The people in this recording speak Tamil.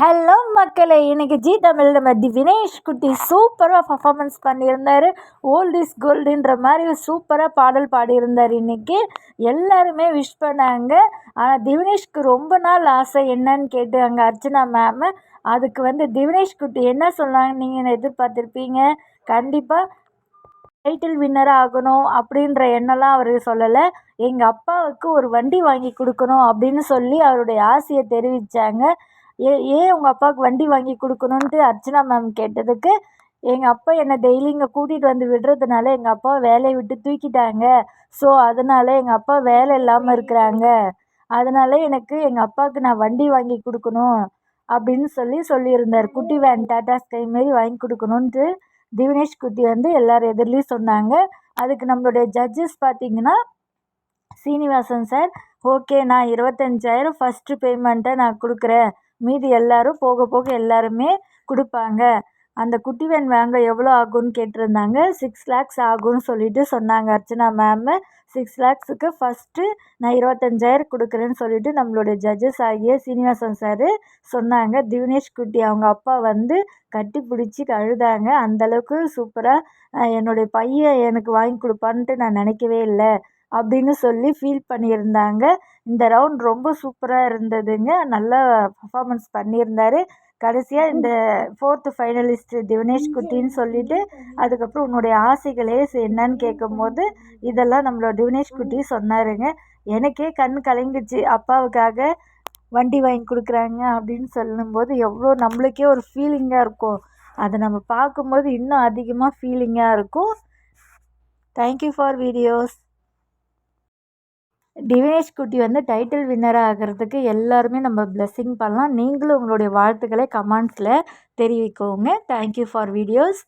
ஹலோ மக்களே. இன்றைக்கி ஜி தமிழ் நம்ம தி வினேஷ் குட்டி சூப்பராக பர்ஃபார்மன்ஸ் பண்ணியிருந்தார். ஓல்ட் இஸ் கோல்டுன்ற மாதிரி சூப்பராக பாடல் பாடியிருந்தார் இன்றைக்கி எல்லாருமே விஷ் பண்ணாங்க. ஆனால் திவினேஷ்க்கு ரொம்ப நாள் ஆசை என்னன்னு கேட்டு அங்கே அர்ச்சனா மேம் அதுக்கு வந்து திவினேஷ் குட்டி என்ன சொன்னாங்க நீங்கள் எதிர்பார்த்துருப்பீங்க? கண்டிப்பாக டைட்டில் வின்னராக ஆகணும் அப்படின்ற எண்ணம்லாம் அவர் சொல்லலை. எங்கள் அப்பாவுக்கு ஒரு வண்டி வாங்கி கொடுக்கணும் அப்படின்னு சொல்லி அவருடைய ஆசையை தெரிவித்தாங்க ஏ ஏன் உங்கள் அப்பாவுக்கு வண்டி வாங்கி கொடுக்கணுன்ட்டு அர்ச்சனா மேம் கேட்டதுக்கு எங்கள் அப்பா என்னை டெய்லி இங்கே கூட்டிகிட்டு வந்து விடுறதுனால எங்கள் அப்பா வேலையை விட்டு தூக்கிட்டாங்க. ஸோ அதனால் எங்கள் அப்பா வேலை இல்லாமல் இருக்கிறாங்க. அதனால் எனக்கு எங்கள் அப்பாவுக்கு நான் வண்டி வாங்கி கொடுக்கணும் அப்படின்னு சொல்லி சொல்லியிருந்தார். குட்டி வேன் டாட்டா ஸ்கை மாரி வாங்கி கொடுக்கணுன்ட்டு திவினேஷ் குட்டி வந்து எல்லோரும் எதிர்லேயும் சொன்னாங்க. அதுக்கு நம்மளுடைய ஜட்ஜஸ் பார்த்திங்கன்னா சீனிவாசன் சார் ஓகே நான் இருபத்தஞ்சாயிரம் ஃபஸ்ட்டு பேமெண்ட்டை நான் கொடுக்குறேன். மீதி எல்லாரும் போக போக எல்லாருமே கொடுப்பாங்க. அந்த குட்டி வேன் வாங்க எவ்வளோ ஆகும்னு கேட்டிருந்தாங்க. சிக்ஸ் லேக்ஸ் ஆகும்னு சொல்லிட்டு சொன்னாங்க அர்ச்சனா மேமு சிக்ஸ் லேக்ஸுக்கு ஃபஸ்ட்டு நான் இருபத்தஞ்சாயிரம் கொடுக்குறேன்னு சொல்லிட்டு நம்மளுடைய ஜட்ஜஸ் ஆகிய சீனிவாசன் சார் சொன்னாங்க. திவினேஷ் குட்டி அவங்க அப்பா வந்து கட்டி பிடிச்சி அழுதாங்க அந்தளவுக்கு சூப்பராக என்னுடைய பையன் எனக்கு வாங்கி கொடுப்பான்ட்டு நான் நினைக்கவே இல்லை. அப்படின்னு சொல்லி ஃபீல் பண்ணியிருந்தாங்க. இந்த ரவுண்ட் ரொம்ப சூப்பராக இருந்ததுங்க. நல்லா பர்ஃபாமன்ஸ் பண்ணியிருந்தார். கடைசியாக இந்த ஃபோர்த்து ஃபைனலிஸ்ட்டு திவினேஷ் குட்டின்னு சொல்லிவிட்டு அதுக்கப்புறம் உன்னுடைய ஆசைகளே என்னன்னு கேட்கும்போது இதெல்லாம் நம்மளோட திவினேஷ் குட்டி சொன்னாருங்க. எனக்கே கண் கலங்கிச்சு. அப்பாவுக்காக வண்டி வாங்கி கொடுக்குறாங்க அப்படின்னு சொல்லும்போது எவ்வளோ நம்மளுக்கே ஒரு ஃபீலிங்காக இருக்கும். அதை நம்ம பார்க்கும்போது இன்னும் அதிகமாக ஃபீலிங்காக இருக்கும். தேங்க்யூ ஃபார் வீடியோஸ் டிவினேஷ் குட்டி வந்து டைட்டில் வின்னராக ஆகிறதுக்கு எல்லாருமே நம்ம பிளெஸ்ஸிங் பண்ணலாம். நீங்களும் உங்களுடைய வாழ்த்துக்களை கமெண்ட்ஸில் தெரிவிக்கோங்க. Thank you for videos